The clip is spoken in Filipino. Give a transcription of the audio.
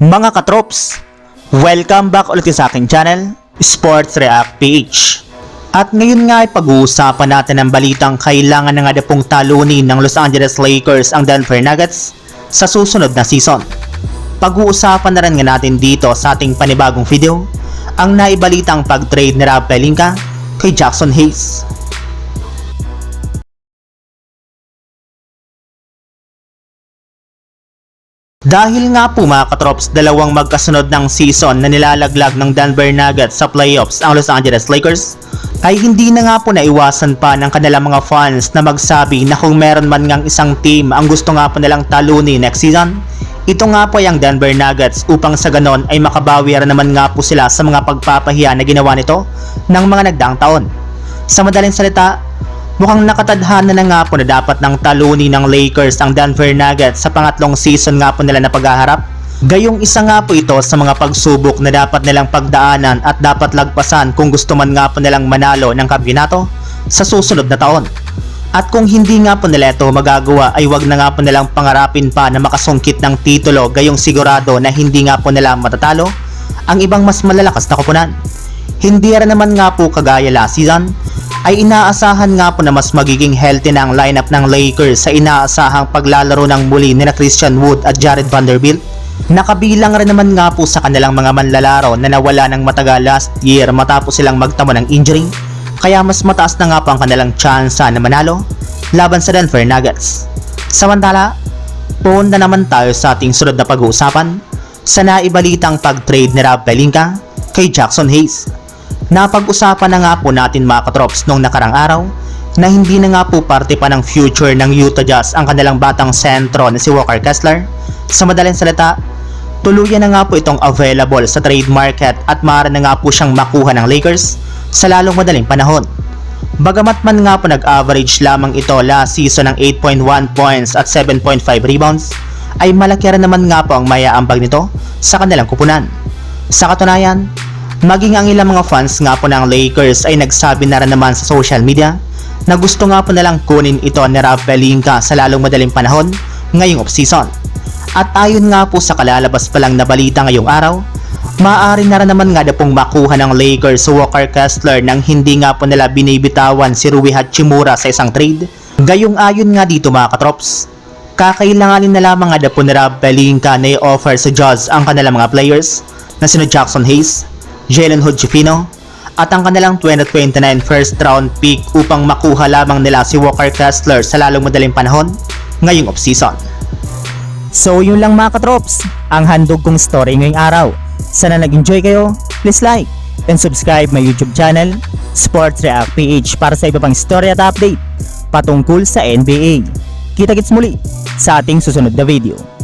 Mga katrops, welcome back ulit sa aking channel, Sports React PH. At ngayon nga ay pag-uusapan natin ang balitang kailangan na nga pong talunin ng Los Angeles Lakers ang Denver Nuggets sa susunod na season. Pag-uusapan na rin nga natin dito sa ating panibagong video ang naibalitang pag-trade ni Rob Pelinka kay Jackson Hayes. Dahil nga po mga katrops, dalawang magkasunod ng season na nilalaglag ng Denver Nuggets sa playoffs ang Los Angeles Lakers, ay hindi na nga po naiwasan pa ng kanilang mga fans na magsabi na kung meron man ngang isang team ang gusto nga po nilang talunin next season, ito nga po ay ang Denver Nuggets upang sa ganon ay makabawi naman nga po sila sa mga pagpapahiya na ginawa nito ng mga nagdaang taon. Sa madaling salita, Mukhang nakatadhana na nga po na dapat ng talunin ng Lakers ang Denver Nuggets sa pangatlong season nga po nila na paghaharap. Gayong isa nga po ito sa mga pagsubok na dapat nilang pagdaanan at dapat lagpasan kung gusto man nga po nilang manalo ng kampiyonato sa susunod na taon. At kung hindi nga po nila ito magagawa ay wag na nga po nilang pangarapin pa na makasungkit ng titulo gayong sigurado na hindi nga po nila matatalo ang ibang mas malalakas na koponan. Hindi rin naman nga po kagaya last season ay inaasahan nga po na mas magiging healthy na ang lineup ng Lakers sa inaasahang paglalaro ng muli ni na Christian Wood at Jared Vanderbilt. Nakabilang rin naman nga po sa kanilang mga manlalaro na nawala ng matagal last year matapos silang magtamo ng injury kaya mas mataas na nga po ang kanilang tsansa na manalo laban sa Denver Nuggets. Samantala, punta naman tayo sa ating sunod na pag-uusapan sa naibalitang pag-trade ni Rob Pelinka kay Jackson Hayes. Napag-usapan na nga po natin mga katrops nung nakarang araw na hindi na nga po parte pa ng future ng Utah Jazz ang kanilang batang sentro na si Walker Kessler. Sa madaling salita, tuluyan na nga po itong available sa trade market at maaari na nga po siyang makuha ng Lakers sa lalong madaling panahon. Bagamat man nga po nag-average lamang ito last season ng 8.1 points at 7.5 rebounds, ay malaki rin naman nga po ang mayaambag nito sa kanilang kupunan. Sa katunayan, Maging ang ilang mga fans nga po ng Lakers ay nagsabi na rin naman sa social media na gusto nga po nalang kunin ito ni Rob Pelinka sa lalong madaling panahon ngayong off-season. At ayon nga po sa kalalabas pa lang na balita ngayong araw, maaari na rin naman nga na pong makuha ng Lakers si Walker Kessler nang hindi nga po nila binibitawan si Rui Hachimura sa isang trade. Gayong ayon nga dito mga katrops, kakailanganin na lamang nga na po ni Rob Pelinka na i-offer sa Jazz ang kanilang mga players na sino Jackson Hayes, Jalen Hood Jufino, at ang kanilang 2029 first round pick upang makuha lamang nila si Walker Kessler sa lalong madaling panahon ngayong off-season. So yun lang mga katrops, ang handog kong story ngayong araw. Sana nag-enjoy kayo, please like and subscribe my YouTube channel, Sports React PH para sa iba pang story at update patungkol sa NBA. Kita-kits muli sa ating susunod na video.